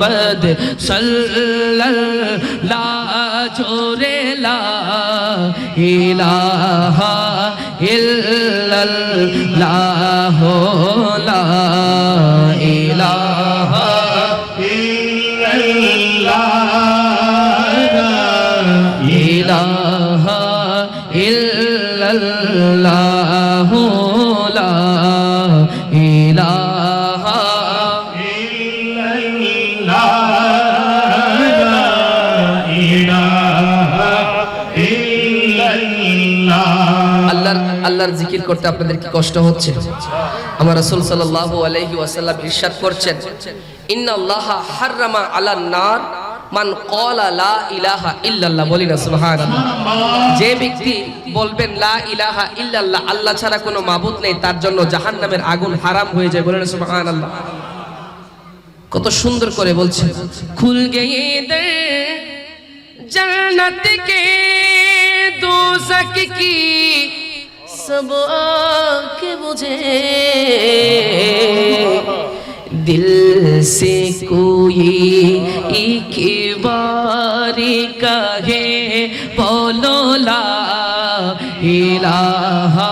মোহাম্মদ সাল্লাল্লাহ জোরে লা ইলাহা ইল্লাল্লাহ লা আল্লাহর জিকির করতে আপনাদের কি কষ্ট হচ্ছে? আমার রাসূল সাল্লাল্লাহু আলাইহি ওয়াসাল্লাম ইরশাদ করছেন, ইন্নাল্লাহা হাররামা আলান নার, মান ক্বালা লা ইলাহা ইল্লাল্লাহ। বলি না, সুবহানাল্লাহ। যে ব্যক্তি বলবেন, লা ইলাহা ইল্লাল্লাহ, আল্লাহ ছাড়া কোনো মাবুদ নেই, তার জন্য জাহান্নামের আগুন হারাম হয়ে যায়। বলেন সুবহানাল্লাহ। কত সুন্দর করে বলছে খুল গয়ে দে জান্নাত কে দোজখ কি सब आके मुझे दिल से कोई एक बार कहे बोलो ला इलाहा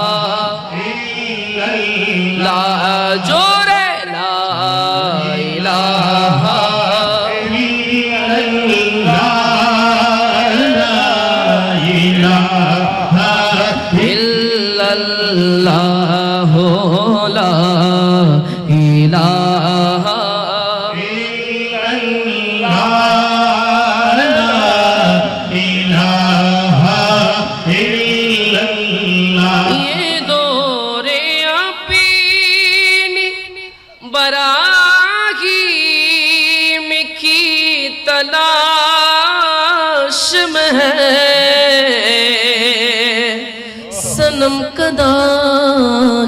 सनम कदा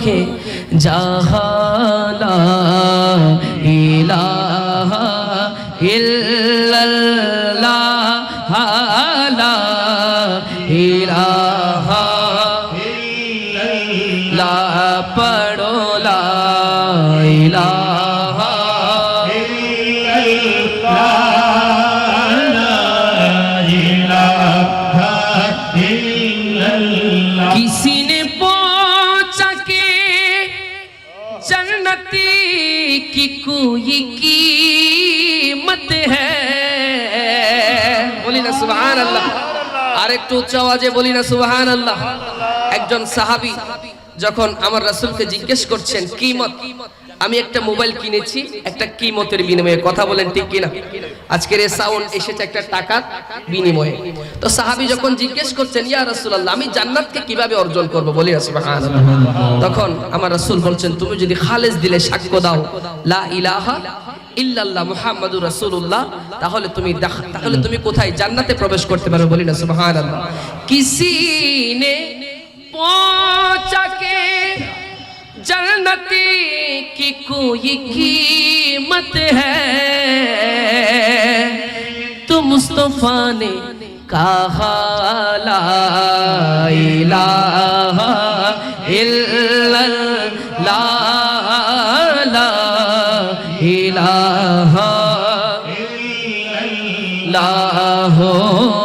है जहाला इलाहा इल्लल्लाह ला इलाहा ला पढ़ो ला इलाहा একটু উচ্চ আওয়াজে বলি না সুবহান আল্লাহ একজন সাহাবি যখন আমার রাসুলকে জিজ্ঞেস করছেন কিমত আমি একটা মোবাইল কিনেছি, একটা কিমতের বিনিময়ে। কথা বলেন ঠিক কিনা? আজকের এই সাউন্ড এসেছে একটা টাকার বিনিময়ে। তো সাহাবী যখন জিজ্ঞেস করছেন, ইয়া রাসূলুল্লাহ, আমি জান্নাতকে কীভাবে অর্জন করব? বলি তখন আমার রাসূল বলছেন, তুমি যদি খালেস দিলে সাক্ষ্য দাও, লা ইলাহা ইল্লাল্লাহ মুহাম্মাদুর রাসূলুল্লাহ, তাহলে তুমি তাহলে তুমি কোথায় জান্নাতে প্রবেশ করতে পারবে বলি না, সুবহানাল্লাহ। কিসি নে পৌঁছা جنتی کی کوئی قیمت ہے؟ تو مصطفیٰ نے کہا، لا الہ الا اللہ، لا الہ الا اللہ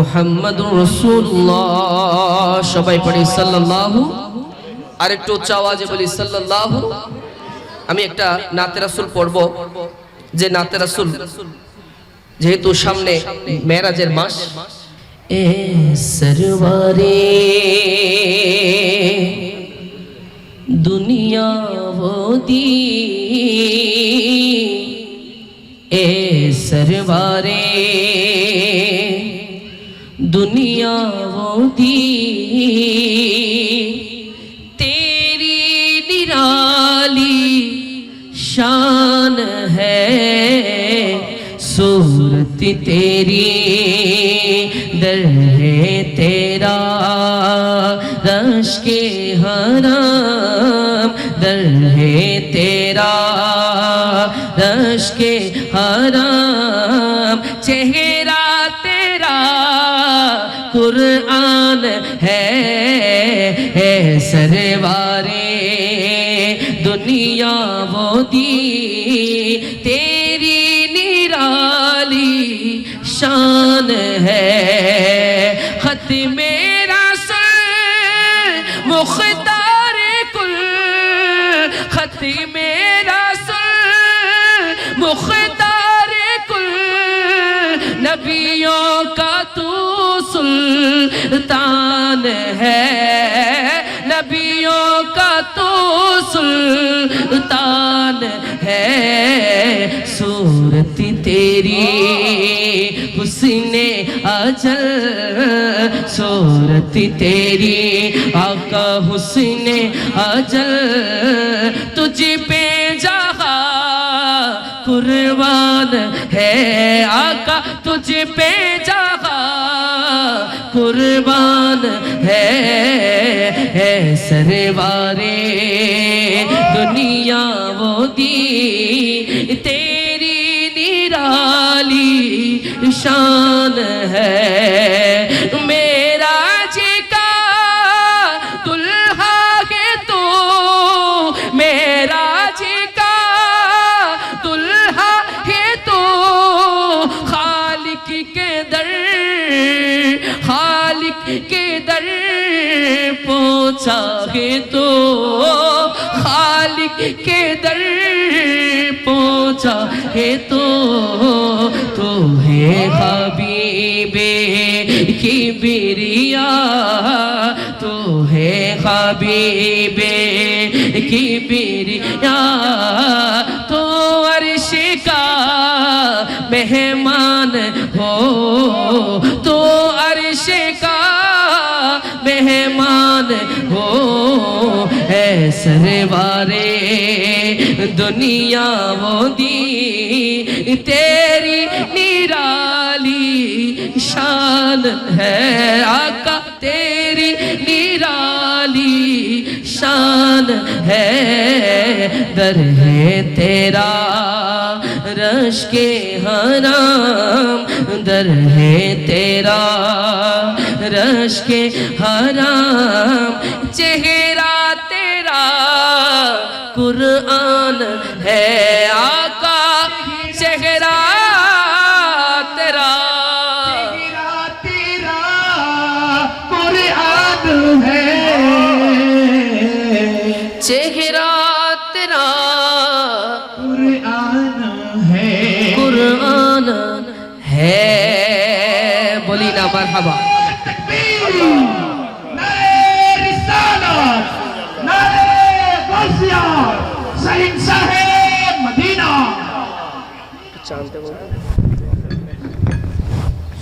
মুহাম্মাদুর রাসূলুল্লাহ। সবাই পড়ি, সাল্লাল্লাহু। আর একটু উচ্চ আওয়াজে বলি, সাল্লাল্লাহু। আমি একটা নাতে রাসূল পড়ব। যে নাতে রাসূল, যেহেতু সামনে মেরাজের মাস। এ সরওয়ারে দুনিয়া ওদি এ সরওয়ারে दुनिया वो दी तेरी निराली शान है सूरत तेरी दर है तेरा रश के हराम दर है तेरा रश के हराम चेहरा وہ تیری نرالی شان ہے۔ خط میرا سر، مختار کل۔ خط میرا سر، مختار کل۔ نبیوں کا تو سلطان ہے۔ سلطان ہے صورت تیری۔ حسن اجل صورت تیری۔ آقا حسن اجل تجھ پہ جہاں قربان ہے۔ آقا تجھ پہ جہاں قربان ہے۔ है सरवारे दुनिया वो दी तेरी निराली शान है چاہے تو خالق کے در پہنچا ہے تو تو ہے حبیب کی بریا تو ہے حبیب کی بریا۔ تو عرش کا مہمان سروارے دنیا وہ دی تیری نیرالی شان ہے آقا، تیری نیرالی شان ہے۔ در ہے تیرا رش کے حرام در ہے تیرا رش کے حرام۔ چہرہ कुरान है आका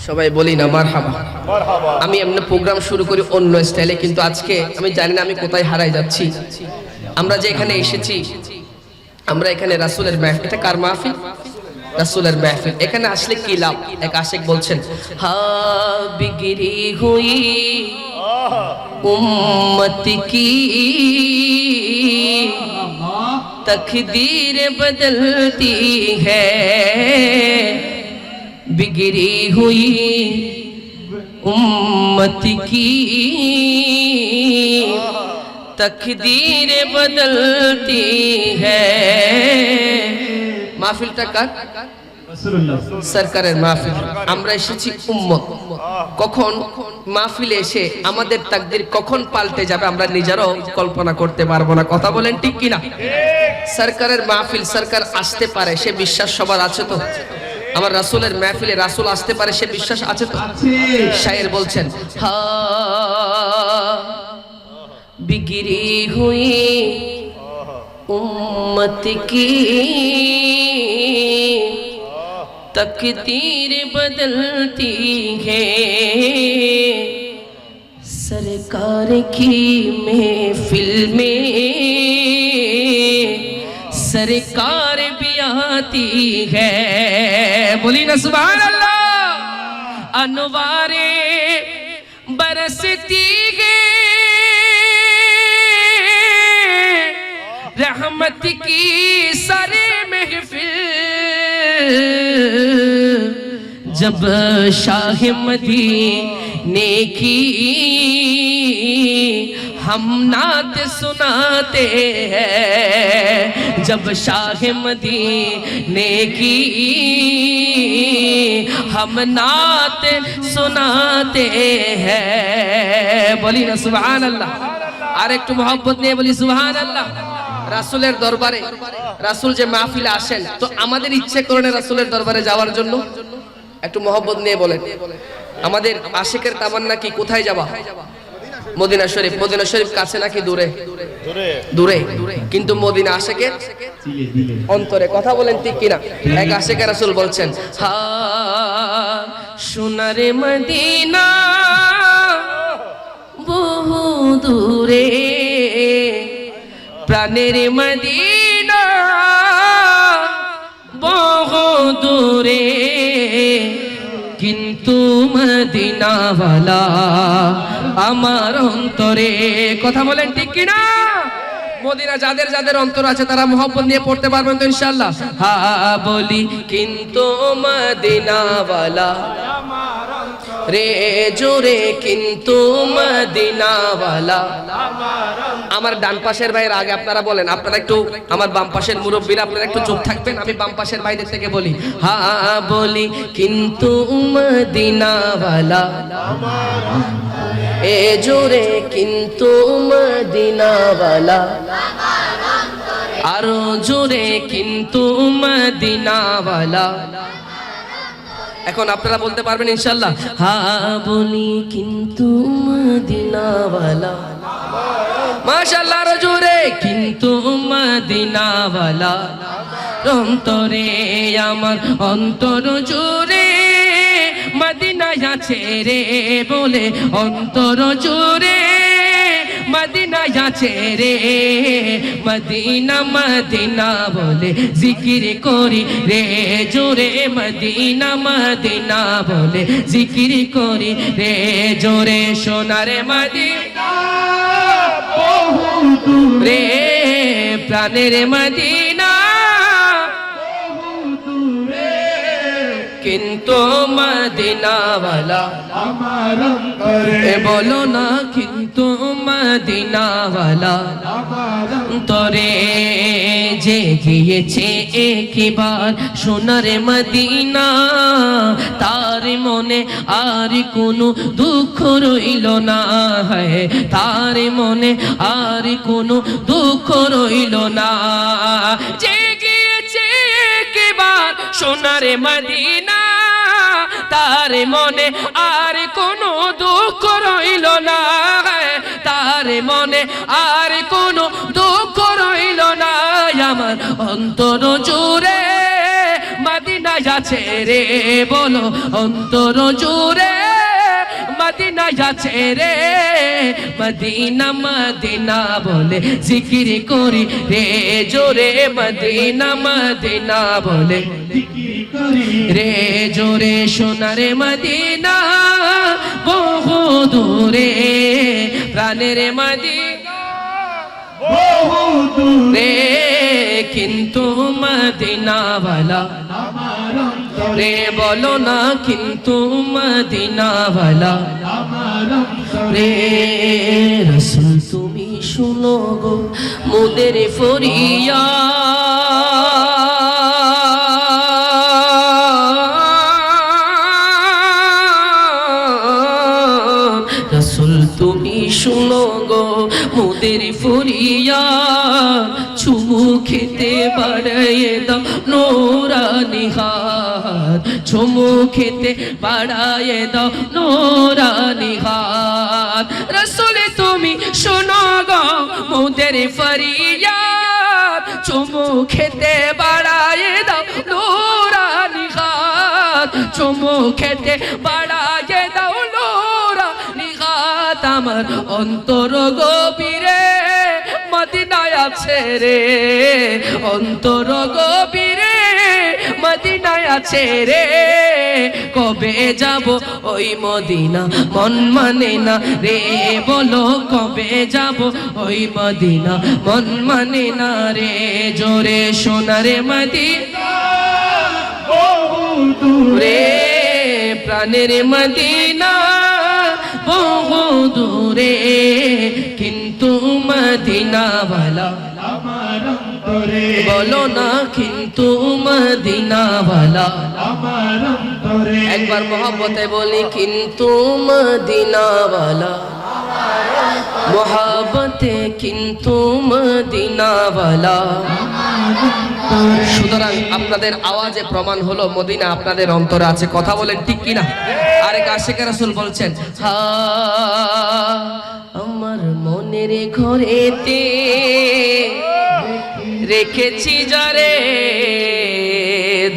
সবাই বলি না মার হাবা আমি এমনি প্রোগ্রাম শুরু করি অন্য স্টাইলে কিন্তু আজকে আমি জানি না আমি কোথায় হারাই যাচ্ছি। আমরা যে এখানে এসেছি আমরা এখানে রাসুলের মাহফিল। এটা কার মাহফিল? রাসুলের মাহফিল। এখানে আসলে কি লাভ? এক আশেক বলছেন হা বিগিরি হুই উম্মতি কি? তকদীর বদলতি হ্যায় बिगड़ी हुई उम्मत की तकदीर बदलती है মাহফিলটা কার রাসূলুল্লাহ সরকারের মাহফিল আমরা এসেছি উম্মত কখন মাহফিলে এসে আমাদের তাকদির কখন পাল্টে যাবে আমরা নিজেরাও কল্পনা করতে পারবো না কথা বলেন ঠিক কিনা সরকারের মাহফিল সরকার আসতে পারে সে বিশ্বাস সবার আছে তো আমার রাসূলের মাহফিলে রাসূল আসতে পারে সে বিশ্বাস আছে তো আছে শায়ের বলছেন হা বিগড়ি হুই উম্মত কি तकदीर बदलती है सरकार की महफिल में सरकार آتی ہے۔ بولی نا، سبحان اللہ۔ انوارے برستی ہے رحمت کی سارے محفل۔ جب شاہ مدینے کی हम नात सुनाते हैं जब शाह मदीने की हम नात सुनाते हैं बोली ना सुभान अल्लाह আর একটু মোহাম্মত নিয়ে বলি সুবহান আল্লাহ রাসূলের দরবারে রাসূল যে মাহফিলে আসেন তো আমাদের ইচ্ছে করে না রাসূলের দরবারে যাওয়ার জন্য একটু মোহাম্মত নিয়ে বলেন আমাদের আশিকের তামান্না কি কোথায় যাওয়া মদিনা শরীফ মদিনা শরীফ কাছে নাকি দূরে? দূরে। কিন্তু মদিনা আশেকের দিলে দিলে অন্তরে কথা বলেন ঠিক কিনা? এক আশেখ রাসূল বলছেন হা সোনারে মদিনা বহু দূরে। প্রাণের মদিনা বহু দূরে। কিন্তু মদিনাওয়ালা আমার অন্তরে কথা বলেন ঠিক কিনা? মদিনা যাদের যাদের অন্তর আছে, তারা মোহব্বত নিয়ে পড়তে পারবেন তো ইনশাআল্লাহ। হা বলি, কিন্তু মদিনাওয়ালা রে জোরে কিন্তু মদিনাওয়ালা। আমার ডান পাশের ভাইয়ের আগে আপনারা বলেন, আপনারা একটু আমার বাম পাশের মুরব্বীরা, আপনারা একটু চুপ থাকবেন, আমি বাম পাশের ভাইদের থেকে বলি। হা বলি কিন্তু মদিনাওয়ালা। এ জোরে কিন্তু মদিনাওয়ালা। আরও জোরে কিন্তু মদিনাওয়ালা। এখন আপনারা বলতে পারবেন ইনশাল্লাহ হা বলি কিন্তু মদিনাওয়ালা। মাশাআল্লাহ আরও জোরে। কিন্তু মদিনাওয়ালা। অন্তরে আমার অন্তর জুড়ে মদিনায় আছে রে বলে অন্তর জুড়ে আছে রে? মদিনা মদিনা বলে জিকির করি রে। জোরে মদিনা মদিনা বলে জিকির করি রে। জোরে সোনারে মদিনা রে প্রাণের মদিনা কিন্তু মদিনাওয়ালা আমার এ বলো না কিন্তু মদিনাওয়ালা তরে যে গিয়েছে একবার সোনার মদিনা তার মনে আর কোনো দুঃখ রইল না হয় তার মনে আর কোনো দুঃখ রইল না। যে সোনার মদিনা, তার মনে আর কোনো দুঃখ রইল না তার মনে আর কোনো দুঃখ রইল না। আমার অন্তর জুড়ে মদিনা যাচ্ছে রে, বলো অন্তর জুড়ে মদিনা যাচ্ছে রে। মদিনা মদিনা বলে জিকির করি রে জোরে মদিনা মদিনা বলে রে জোরে সোনারে মদিনা বহু দূরে প্রাণের মদিনা। বহু দূরে। কিন্তু মদিনাওয়ালা রে বলো না কিন্তু মদিনাওয়ালা রে রসুল, তুমি শুনো গো, মোদের ফরিয়া রসুল, তুমি শুনো গো, মোদের ফরিয়া চুমু খেতে পারে দাও হাত চুমু খেতে বাড়াইয়ে দাও নোরানি হাত রসুল, তুমি শুনো গো মোদের ফরিয়া চুমু খেতে বাড়াইয়ে দাও নোরানি হাত চুমু খেতে বাড়াইয়ে দাও নোরা হাত আমার অন্তর গভীরে মদিনায় আছে রে। অন্তর গভীরে মদিনায় আছে রে। কবে যাব? ওই মদিনা মন মানে না রে। বলো কবে যাব? ওই মদিনা মন মানে না রে। জোরে সোনারে মদিনা। বহু দূরে। রে প্রাণের মদিনা বহু দূরে। কিন্তু মদিনাওয়ালা আমার অন্তরে বলো না কিন্তু মদিনাওয়ালা। আমার অন্তরে। একবার মহব্বতে বলি কিন্তু মদিনাওয়ালা। মহাবতে কিন্তু মদিনাওয়ালা। সুতরাং আপনাদের আওয়াজে প্রমাণ হলো মদিনা আপনাদের অন্তরে আছে। কথা বলেন ঠিক কিনা? আরেক আশেখ রাসুল বলছেন আমার মনের ঘরেতে রেখেছি যারে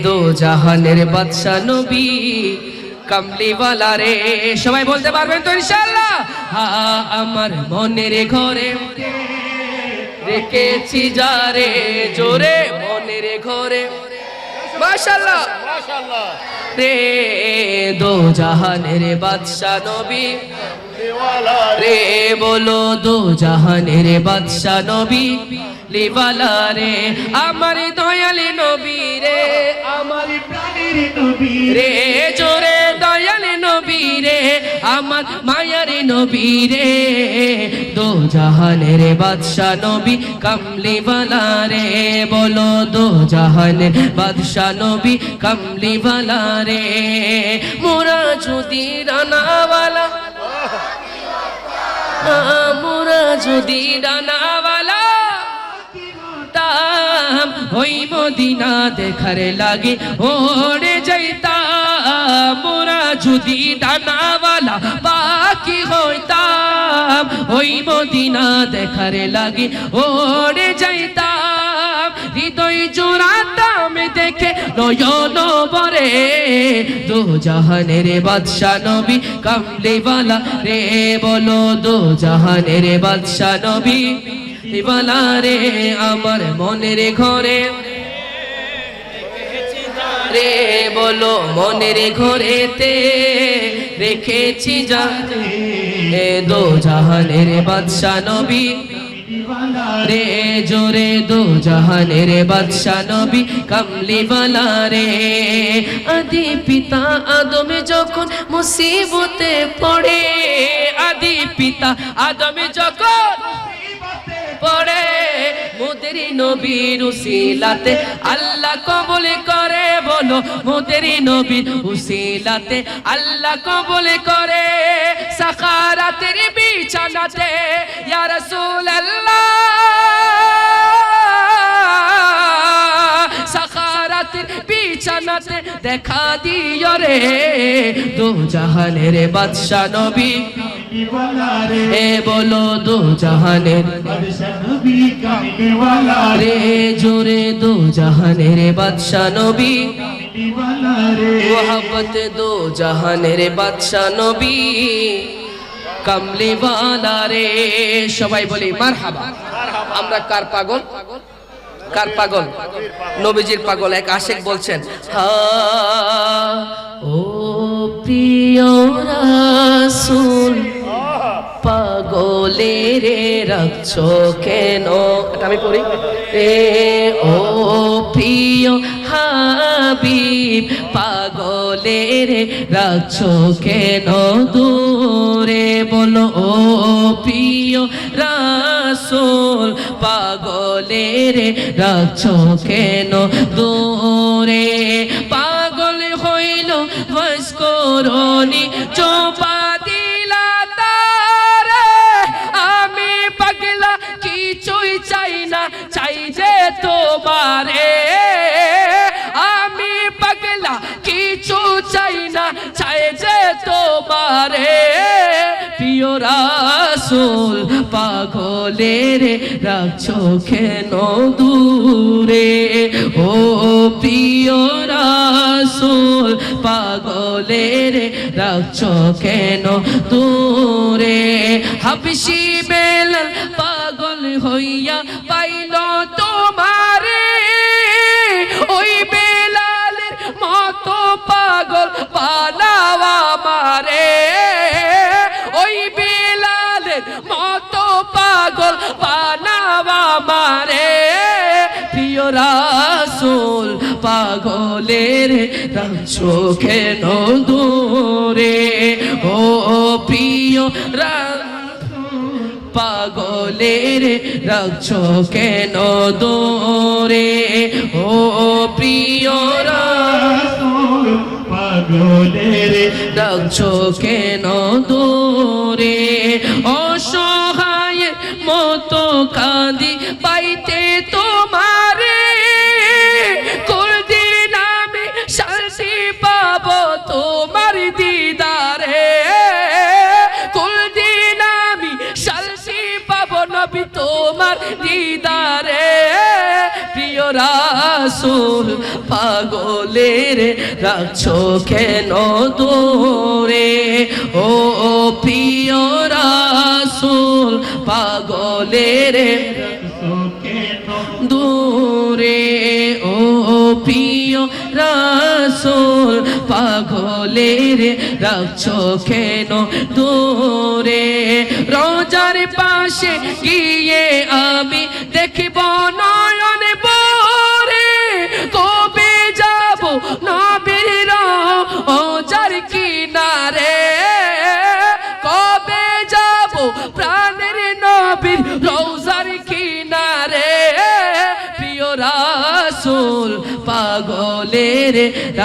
দো জাহানের বাদশা নবী কামলিওয়ালা রে। সবাই বলতে পারবেন তো ইনশাআল্লাহ? হা আমার মনের ঘরে রেখেছি যারে জোরে মনের ঘরে মাশাআল্লাহ। রে দো জাহানের বাদশা নবী রে বলো দো জাহানের বাদশা নবী লিবালা রে আমার দয়ালি নবী রে। আমার প্রাণের নবী রে জোরে দয়াল নবী রে আমার মায়ার নবী রে। দো জাহানের বাদশা নবী কামলিওয়ালা রে বলো দো জাহানের বাদশা নবী কামলিওয়ালা রে মোরা যদি রানাওয়ালা মোরা যদি ডানাওয়ালা তাম ওই মদিনা দেখার লাগে ওরে যাইতাম। মোরা যদি ডানাওয়ালা বাকি হইতাম, ওই মদিনা দেখার লাগে ওরে যাইতাম। হৃদয় জোড়াতাম দেখে নয়ন বরে দো জাহানের বাদশা নবী কামলিওয়ালা রে বলো দো জাহানের বাদশা নবী দিবালা রে, আমার মনের ঘরে। রে বলো, মনের ঘরেতে রেখেছি যা। দো জাহানের বাদশা নবী রে জোরে দো জাহানের বাদশা নবী রে। আদি পিতা আদমে যখন মুসিবতে পড়ে, আদি পিতা আদমে যখন পড়ে, মোদেরি নবীর উসিলাতে আল্লাহ কবুল করে। বলো মোদের নবীর উসিলাতে আল্লাহ কবুল করে। সাকারাতের বিছানাতে ইয়া রাসূলুল্লাহ। বিছানাতে দেখা দিও রে। দো জাহানের বাদশা নবী। এ বলো দো জাহানের রে জোরে দো জাহানের বাদশা নবী। মোহাব্বত দো জাহানের বাদশা নবী। কামলিওয়ালা রে, সবাই বলি মারহাবা। আমরা কার পাগল? কার পাগল? নবীজির পাগল। এক আশেক বলছেন, হা, ও প্রিয় পাগলে রে রাখছো কেন? এটা আমি পড়ি। রে ও প্রিয় হাবিব পাগলে রে রাখছো কেন? দূরে বলো, ও প্রিয় রাসূল পাগলের রাখছ কেন দূরে। পাগল হইল মস্করণী, চোপা দিলা তারে। আমি পাগলা, কিছুই চাই না, চাই যে তোমারে। আমি পাগলা কিছু চাই না, চাই যে তোমারে। পিওরা রাসুল পাগলের রাখছো কেন দূরে। ও প্রিয় রাসুল পাগলের রাখছো কেন দূরে। হাবসি বেলাল পাগল হইয়া পাইল রাসুল পাগলের রাখছো কেন দূরে ও প্রিয় পাগলের রাখছো কেন দূরে ও প্রিয় রাসুল পাগলের ডাকছো কেন দূরে অসহায় রাসুল পাগলের রাখছো কেন দূরে ও প্রিয় রাসুল পাগলের দূরে। ও প্রিয় রাসুল পাগলের রাখছো কেন দূরে রোজার পাশে গিয়ে আমি দেখব নয়ন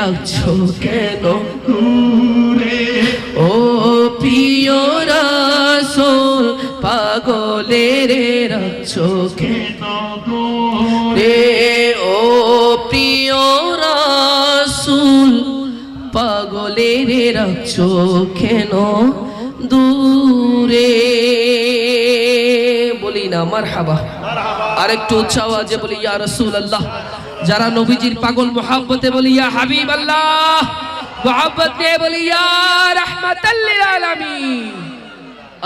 রাখছো কেন ও প্রিয় রাসুল, পাগলের রাখছো কেন রে ও প্রিয় রাসুল, পাগলের রাখছো কেন দূরে? বলি না আমার হাবা আর একটু উচ্চ আওয়াজে বলি, ইয়া রসুল আল্লাহ যারা নবীজির পাগল মোহাব্বতে বলি, ইয়া হাবিব আল্লাহ মোহাব্বত বলি, ইয়া রাহমাতাল্লিল আলামিন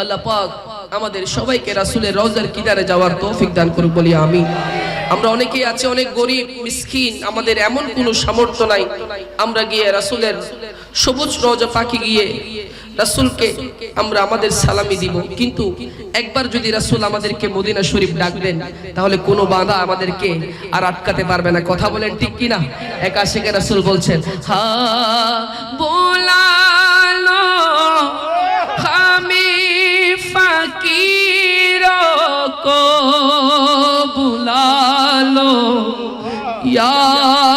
আল্লাহ পাক আমাদের সবাইকে রাসূলের রওজার কিনারে যাওয়ার তৌফিক দান করুক, বলি আমি আমরা অনেকেই আছে, অনেক গরিব, মিসকিন, আমাদের এমন কোনো সামর্থ্য নাই। আমরা গিয়ে রাসূলের সবুজ রওজা পাখি গিয়ে রাসূলকে আমরা আমাদের সালামি দিব। কিন্তু একবার যদি রাসুল আমাদেরকে মদিনা শরীফ ডাকবেন তাহলে কোনো বাধা আমাদেরকে আর আটকাতে পারবে না। কথা বলেন ঠিক কিনা? এক আশেকে রাসূল বলছেন, হা, বোলালো, আমি ফকির 呀。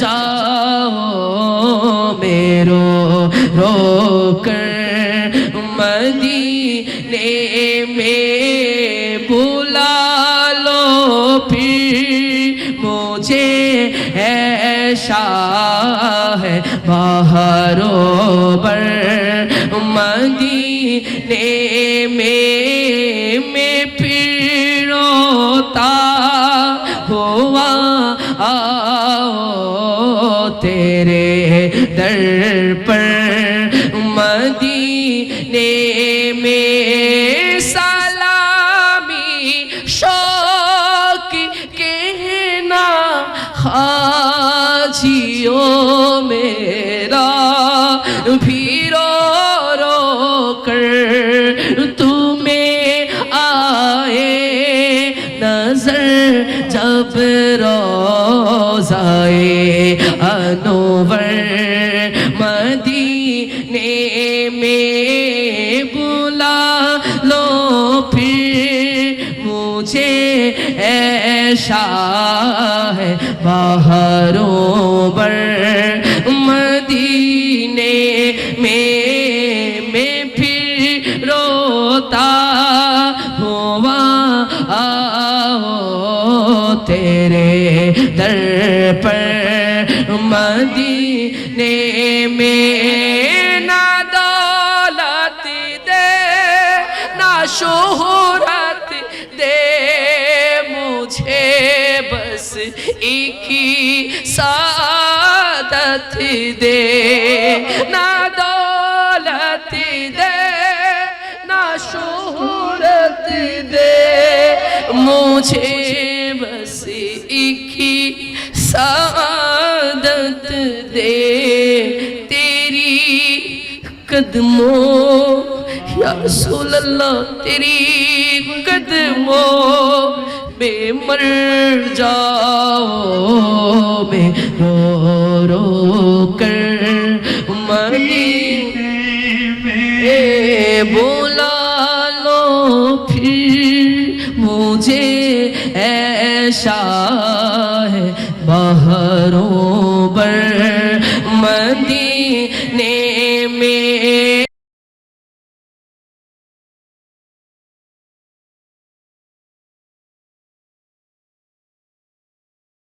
جاؤ میرو رو کر مدینے میں بلا لو، پھر مجھے ایشا ہے باہرو بر مدینے میں hey, hey. मदीने में बुला लो फिर मुझे ऐसा है बाहरों पर मदीने में मैं फिर रोता हुआ आओ तेरे दर पर मदी নেমে না দলাতি দে না শোহরাত দে মুঝে বস ইকি সাদত দে না দলাতি দে না শোহরত দে মুঝে कदमों या रसूल अल्लाह तेरी कदमों में मर जाओ मैं रो रो कर मदीने ए बोला लो फिर मुझे ऐसा है बहरों पर मदी